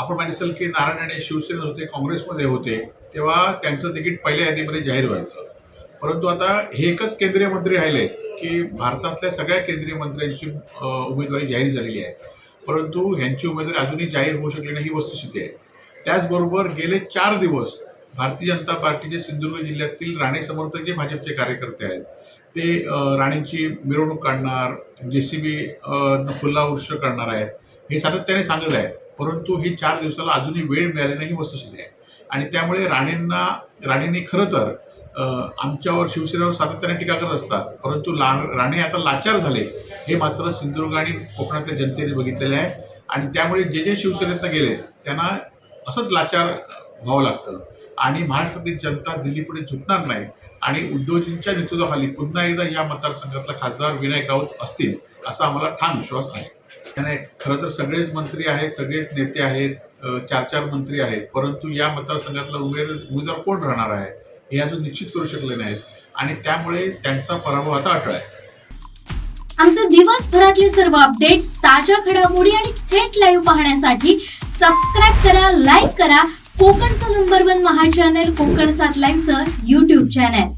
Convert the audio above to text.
आपण माहिती असेल की नारायण राणे शिवसेनेत होते काँग्रेसमध्ये होते तेव्हा त्यांचं तिकीट पहिल्या यादीमध्ये जाहीर व्हायचं. परंतु आता हे एकच केंद्रीय मंत्री राहिले की भारतातल्या सगळ्या केंद्रीय मंत्र्यांची उमेदवारी जाहीर झालेली आहे. परंतु ह्यांची उमेदवारी अजूनही जाहीर होऊ शकली नाही ही वस्तुस्थिती आहे. त्याचबरोबर गेले चार दिवस भारतीय जनता पार्टीचे सिंधुदुर्ग जिल्ह्यातील राणे समर्थक जे भाजपचे कार्यकर्ते आहेत ते राणेंची मिरवणूक काढणार जे सी बी खुल्ला वृक्ष करणार आहेत हे सातत्याने सांगत आहेत. परंतु ही चार दिवसाला अजूनही वेळ मिळाली नाही ही वस्तुस्थिती आहे. आणि त्यामुळे राणेंना राणेंनी खरं तर आमच्यावर शिवसेनेवर सातत्याने टीका करत असतात. परंतु ला राणे आता लाचार झाले हे मात्र सिंधुदुर्ग आणि कोकणातल्या जनतेने बघितलेले आहे. आणि त्यामुळे जे जे शिवसेनेतनं गेले त्यांना असंच लाचार व्हावं लागतं. आणि महाराष्ट्रातील जनता दिल्लीपुढे झुकणार नाही आणि उद्योजींच्या नेतृत्वाखाली पुन्हा एकदा या मतदारसंघातला खासदार विनायक राऊत असतील असा आम्हाला ठाम विश्वास आहे. त्याने खरं तर सगळेच मंत्री आहेत सगळेच नेते आहेत चार चार मंत्री आहेत परंतु या मतदारसंघातला उमेद उमेदवार कोण राहणार आहे हे अजून निश्चित करू शकले नाहीत आणि त्यामुळे त्यांचा पराभव आता अटळ आहे. आमचे दिवसभरातले सर्व अपडेट्स ताज्या घडामोडी आणि थेट लाईव्ह पाहण्यासाठी सबस्क्राईब करा लाईक करा कोकणचं number one Maha channel Konkan सात लाईनचं युट्यूब चॅनल